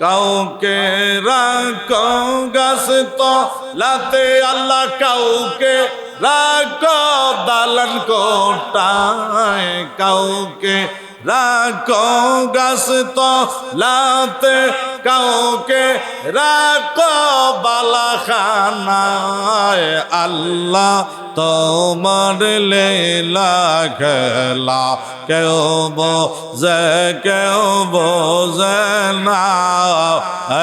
কাউকে রাখো গাছ তো লাতে আল্লাহ কাউকে রাখো, দালান কোটায় কাউকে রাখো গাছ তো লাতে কাউকে রাখো বালাখানায়। আল্লাহ তোমার লেলা খেলা। কেউ বোঝে কেউ বোঝে না।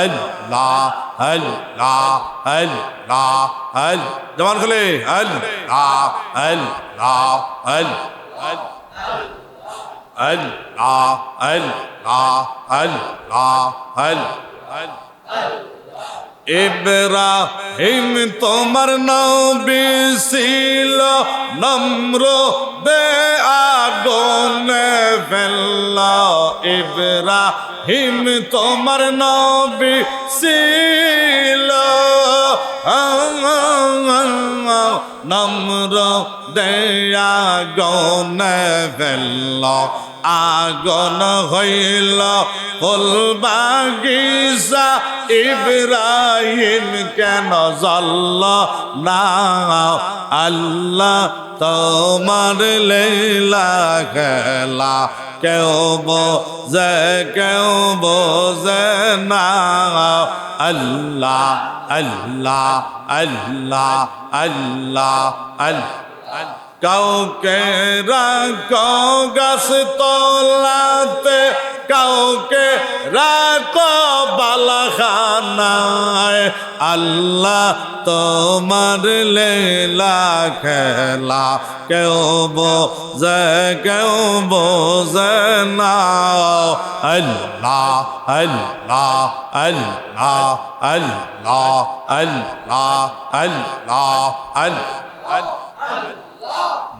আল্লাহ আল্লাহ আল্লাহ আল জবান খুলে। আল্লাহ আল্লাহ আল্লাহ। আল্লাহ আল্লাহ আল্লাহ আল্লাহ ইব্রাহিম তোমার নবী ছিল নম্র দে আগুনে ফেলল। ইব্রাহিম তোমার নবী ছিল নম্র দে আগুনে ফেলল আগন হইল ফুল বাগিচা ইব্রাহিম কেন জল্ল না, আল্লাহ তোমার লীলা খেলা, কেউ বোঝে কেউ বোঝে না, আল্লাহ আল্লাহ আল্লাহ আল্লাহ আল্লাহ। কাউকে রাখো গাছ তোলাতে কাউকে রাখো বালাখানায়। আল্লাহ তোমার লেলা খেলা। কেউ বোঝে কেউ বোঝে না। আল্লাহ আল্লাহ আল্লাহ আল্লাহ আল্লাহ আল্লাহ আল্লাহ।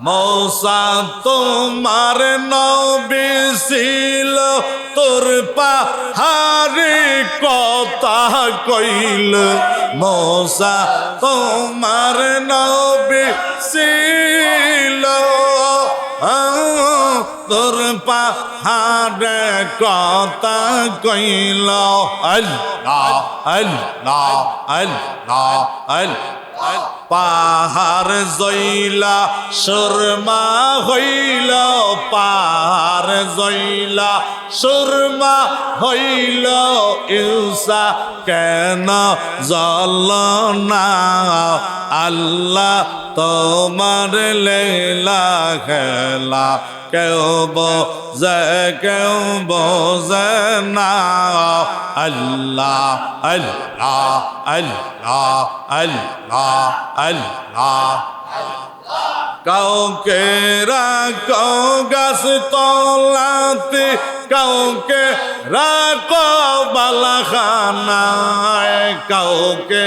মৌসা তোমার নবী তোর পাহাড়ি কথা কইল মৌসা তোমার নবী ছিল। তোর পাহাড়ে কথা কইল আল্লাহ আল্লাহ আল্লাহ আল্লাহ। পাহাড় জইলা, সুরমা হইল পাহাড় জইলা, সুরমা হইল ইউসা কেন জল না? আল্লাহ তোমার লেলা খেলা কেউ বোঝে কেউ বোঝে না। আল্লাহ আল্লাহ আল্লাহ আল্লাহ আল্লাহ। কাউকে রাখো গাছ তলাতে, কাউকে রাখো বালাখানায় কাউকে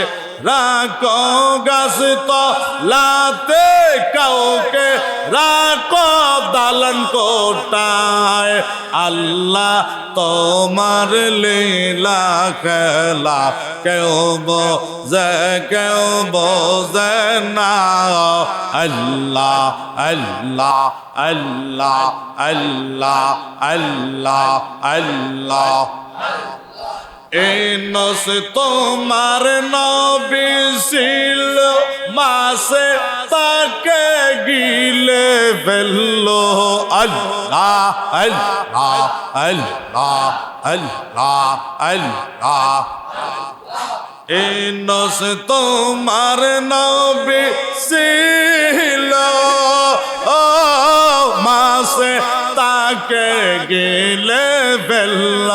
রাখো গাছ তলাতে কাউকে রাখো দালান কোটায়। আল্লাহ তোমার লীলা খেলা কেউ বোঝে কেউ বোঝে না। আল্লাহ আল্লাহ আল্লাহ আল্লাহ আল্লাহ আল্লাহ। এনস তোমার নবী ছিল, মাসে তাকে গিলে ফেলল। আল্লাহ আল্লাহ আল্লাহ আল্লাহ আল্লাহ। এনস তোমার নবী ছিল ও মাসে তাকে গিলে ফেলল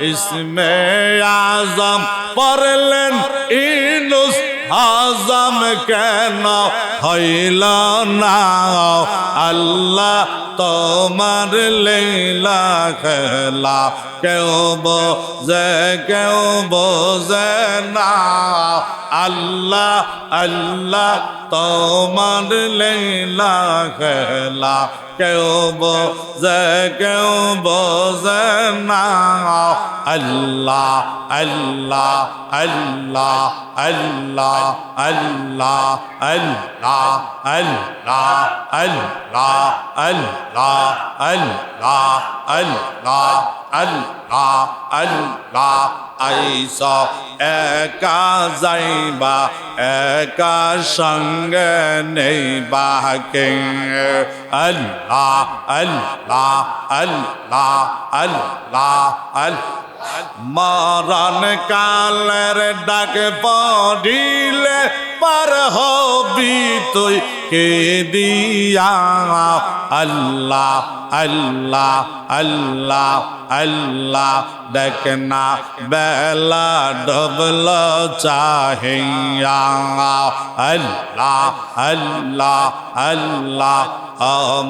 ইসমে আজম পড়লেন ইনুস হাজম কেন হইল না? আল্লাহ তোমার লীলা খেলা। কেউ বোঝে কেউ বোঝে না। আল্লাহ আল্লাহ তোমার লীলা খেলা। কেউ বোঝে কেউ বোঝে না। আল্লাহ আল্লাহ আল্লাহ আল্লাহ আল্লাহ আল্লাহ আল্লাহ আল্লাহ আল্লাহ আল্লাহ আল্লাহ আল্লাহ আল্লাহ আইস একা যাইবা একা সঙ্গে নেইবা কে আল্লাহ আল্লাহ আল্লাহ আল্লাহ আল্লাহ মরণ কালের ডাক পড়িলে পার হবি তুই কে দিয়া আল্লাহ আল্লাহ আল্লাহ আল্লাহ। দেখনা বেলা ডবল চাহিয়া। আল্লাহ আল্লাহ আল্লাহ।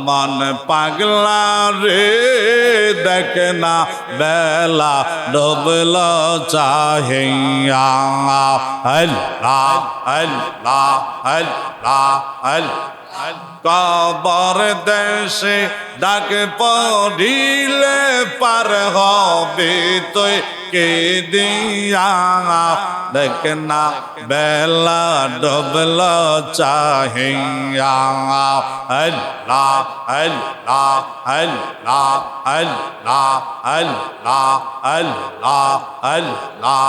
মন পাগলা রে দেখনা বেলা ডবল চাহিয়া। আল্লাহ আল্লাহ আল্লাহ আল্লাহ। কবর দেশে ডাক পড়িলে পার হবে তুই কে দিয়া? দেখনা বেলা ডবল চাহিয়া। আল্লাহ আল্লাহ আল্লাহ আল্লাহ আল্লাহ আল্লাহ